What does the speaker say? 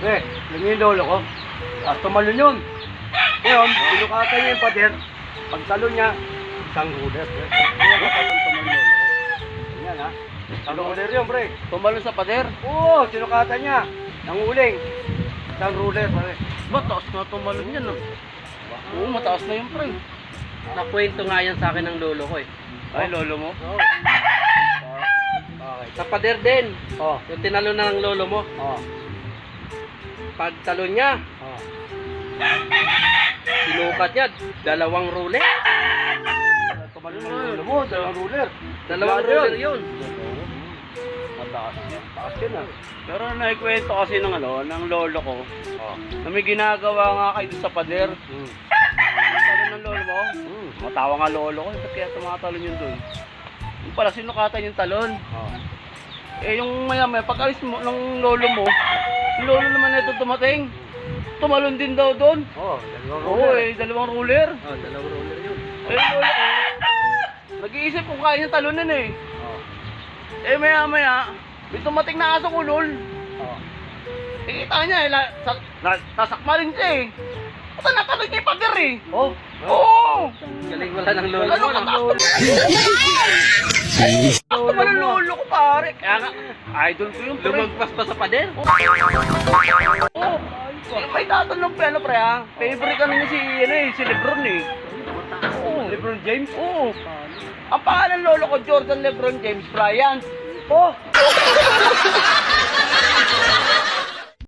Pre, yun yung lolo ko. Ah, tumalon yun. Ngayon, pinukatan niya yung pader. Pag talon niya, isang ruler, pre. Kaya kapatang tumalon lolo ko. Yan ha. Isang ruler yun, pre. Tumalon sa pader. Oo, sinukatan niya. Nanguling. Isang ruler, pre. Mataas na tumalon yan, no? Oo, mataas na yun, pre. Nakwento nga yan sa akin ng lolo ko eh. Ay, lolo mo? Oo. Okay. Sa pader din. Oh, Yung tinalo na ng lolo mo. oh, Pag talon niya, oh. sinukat niya, dalawang ruler. Tumalon lolo mo, dalawang ruler. Dalawang ruler yun. Mataas yan. Taas yun ah. Pero naikwento kasi ng ano, ng lolo ko, Oh. na may ginagawa nga kayo sa pader. Hmm. Talon ng lolo mo, Hmm. matawa nga lolo ko, kaya tumatalon yun doon? Yung pala, sinukatan yung talon. Oh. Eh, yung maya maya, pag alis mo ng lolo mo, lolo naman na ito dumating. Tumalon din daw doon. Oh, dalawang Oo ruler. eh, dalawang ruler. Oh, dalawang ruler yun. Eh, lolo ko, nag-iisip kung kaya niya talunin eh. Oh. Eh, maya maya, may tumating na aso kulol. Oh. Eh, kita niya eh, la, sa, na, sasakma rin siya eh. Basta natalon niya yung pader eh. Oh. Oo! Galing wala ng lolo Ano mo. ka no? Ako naman ang lolo ko pare. Kaya nga, idol ko yung pre. Lumagpas pa sa pader. Oo. Eh, may pa ano pre ha. Favorite ano niya si, ano eh, si Lebron eh. Oo. LeBron James? Oo. Ang pangalan lolo ko, Jordan Lebron James Bryant. Oh!